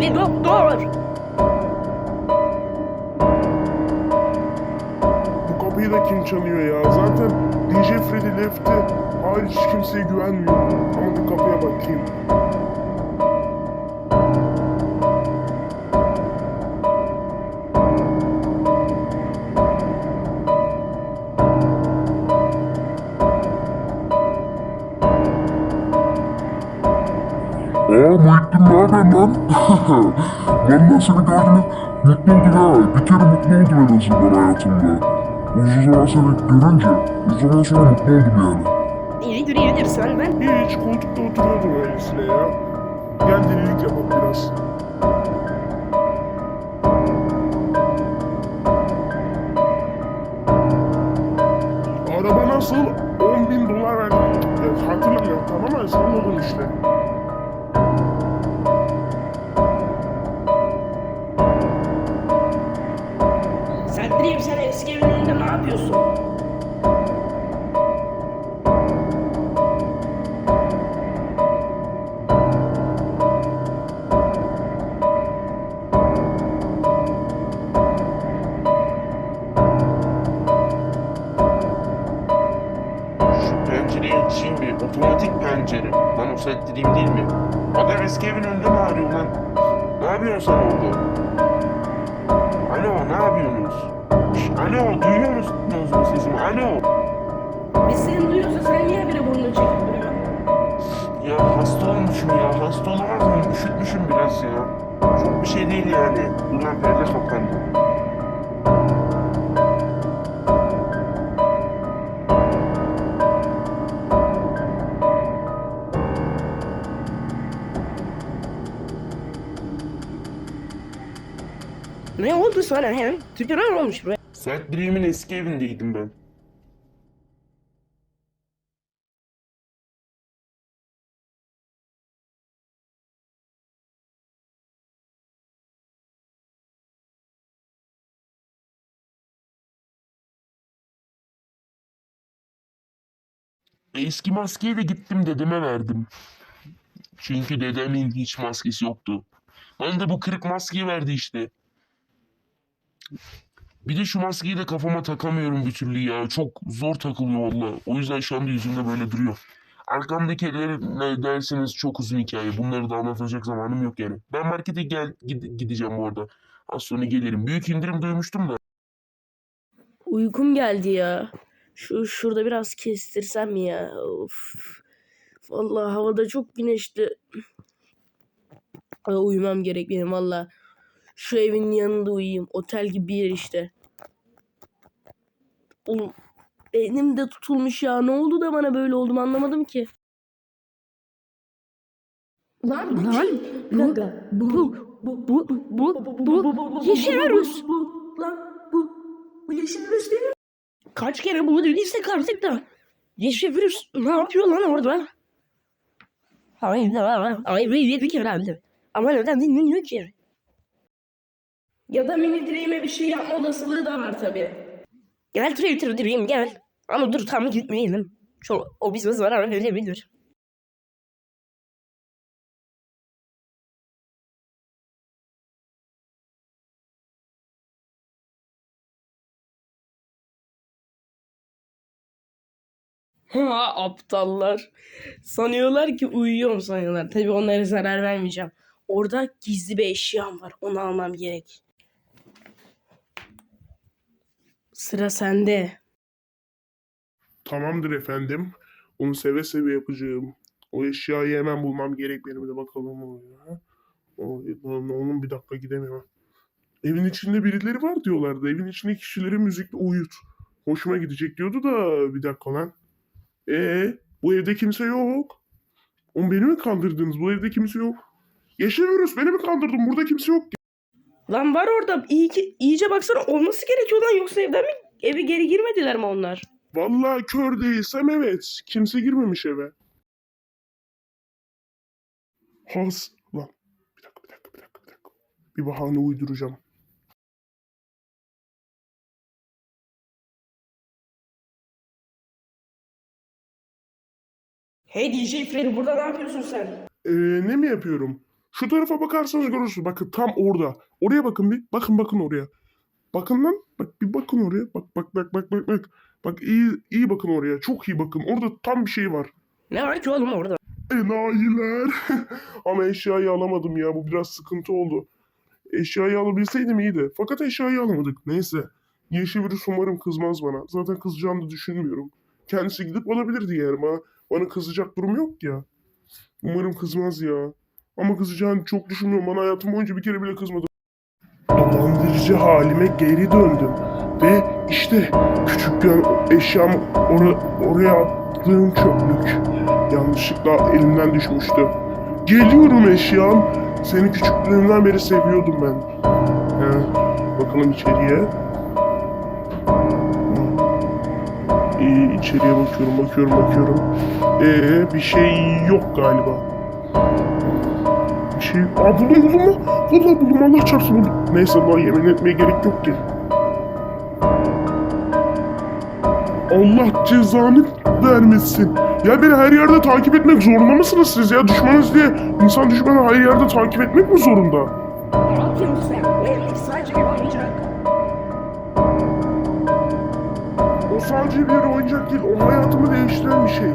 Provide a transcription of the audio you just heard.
bir doktor. Bu kapıyı da kim çalıyor ya? Zaten DJ Freddy Left'e hariç kimseye güvenmiyor. Ama bir kapıya Aa Muhittin ne haber lan? Vallahi seni gördüğüme mutlu oldum ha. Bir kere mutlu oldum en azından hayatımda. Uzun zaman seni görünce, uzun zaman sonra mutlu oldum yani. İyidir iyidir sen ben. Hiç koltukta oturuyordum öylesine ya. Gel delilik yapalım biraz. Araba nasıl? 10 bin dolar verdim. Ya, hatırlamıyorum tamam mı? Salladım işte. Pencereyi açayım bir. Otomatik pencere. Lan o set dediğim değil mi? Adam eski evin önünde mi arıyor lan? Ne yapıyorsun sen orada? Alo ne yapıyorsunuz? Şş, alo duyuyor musunuz bu sesimi? Alo. Biz seni duyuyorsa sen niye bile burnunu çekip duruyorsun? Ya hasta olmuşum ya. Hasta olamaz mıyım? Üşütmüşüm biraz ya. Çok bir şey değil yani. Ulan perde kapandı. Ne oldu sana hem? Tüccar olmuş be. Sert Dream'in eski evindeydim ben. Eski maskeyi de gittim dedeme verdim. Çünkü dedemin hiç maskesi yoktu. Bana da bu kırık maskeyi verdi işte. Bir de şu maskeyi de kafama takamıyorum bir türlü ya. Çok zor takılıyor valla. O yüzden şu anda yüzümde böyle duruyor. Arkamdakiler ne derseniz çok uzun hikaye. Bunları da anlatacak zamanım yok yani. Ben markete gel gid- gideceğim bu arada. Az sonra gelirim. Büyük indirim duymuştum da. Uykum geldi ya. Şu şurada biraz kestirsem mi ya? Of. Vallahi havada çok güneşli. Uyumam gerek benim valla. Şu evin yanında uyuyayım. Otel gibi bir yer işte. Oğlum benim de tutulmuş ya. Ne oldu da bana böyle oldum anlamadım ki. Lan lan bir dakika. Bu bu bu bu bu bu yeşil virüs. Lan bu bu yeşil virüs değil mi? Kaç kere bunu dediysek artık da. Yeşil virüs ne yapıyor lan orada? Hayır, hayır, bir, bir kere herhalde. Ama neden bilmiyorum ki. Ya da mini direğime bir şey yapma olasılığı da var tabii. Gel Twitter direğim gel. Ama dur tam gitmeyelim. Şu, o bize zarar verebilir. Ha aptallar. Sanıyorlar ki uyuyorum sanıyorlar. Tabii onlara zarar vermeyeceğim. Orada gizli bir eşyam var. Onu almam gerek. Sıra sende. Tamamdır efendim. Onu seve seve yapacağım. O eşyayı hemen bulmam gerek benim de bakalım. Onun bir dakika gidemiyorum. Evin içinde birileri var diyorlardı. Evin içindeki kişileri müzikle uyut. Hoşuma gidecek diyordu da bir dakika lan. Ee, bu evde kimse yok. Oğlum beni mi kandırdınız? Bu evde kimse yok. Yeşil beni mi kandırdın? Burada kimse yok. Lan var orada. İyi ki, iyice baksana olması gerekiyor lan. Yoksa evden mi? Eve geri girmediler mi onlar? Vallahi kör değilsem evet. Kimse girmemiş eve. Has. Lan. Bir dakika, bir dakika, bir dakika, bir dakika. Bir bahane uyduracağım. Hey DJ Freddy burada ne yapıyorsun sen? Ee, ne mi yapıyorum? Şu tarafa bakarsanız görürsünüz. Bakın tam orada. Oraya bakın bir. Bakın bakın oraya. Bakın lan. Bak bir bakın oraya. Bak bak bak bak bak bak. Bak iyi iyi bakın oraya. Çok iyi bakın. Orada tam bir şey var. Ne var ki oğlum orada? Enayiler. Ama eşyayı alamadım ya. Bu biraz sıkıntı oldu. Eşyayı alabilseydim iyiydi. Fakat eşyayı alamadık. Neyse. Yeşil virüs umarım kızmaz bana. Zaten kızacağını da düşünmüyorum. Kendisi gidip alabilirdi yani ama bana kızacak durum yok ya. Umarım kızmaz ya. Ama kızacağını çok düşünmüyorum. Bana hayatım boyunca bir kere bile kızmadı. Dolandırıcı halime geri döndüm. Ve işte küçükken eşyam ora- oraya attığım çöplük. Yanlışlıkla elimden düşmüştü. Geliyorum eşyam. Seni küçüklüğümden beri seviyordum ben. He, bakalım içeriye. İyi içeriye bakıyorum, bakıyorum, bakıyorum. Ee, bir şey yok galiba. Bir şey... Aa buldum buldum mu? Vallahi buldum Allah çarpsın. Neyse daha yemin etmeye gerek yok ki. Allah cezanı vermesin. Ya beni her yerde takip etmek zorunda mısınız siz ya? Düşmanız diye insan düşmanı her yerde takip etmek mi zorunda? Ne yapıyorsun sen? Sadece bir oyuncak. O sadece bir oyuncak değil, o hayatımı değiştiren bir şey.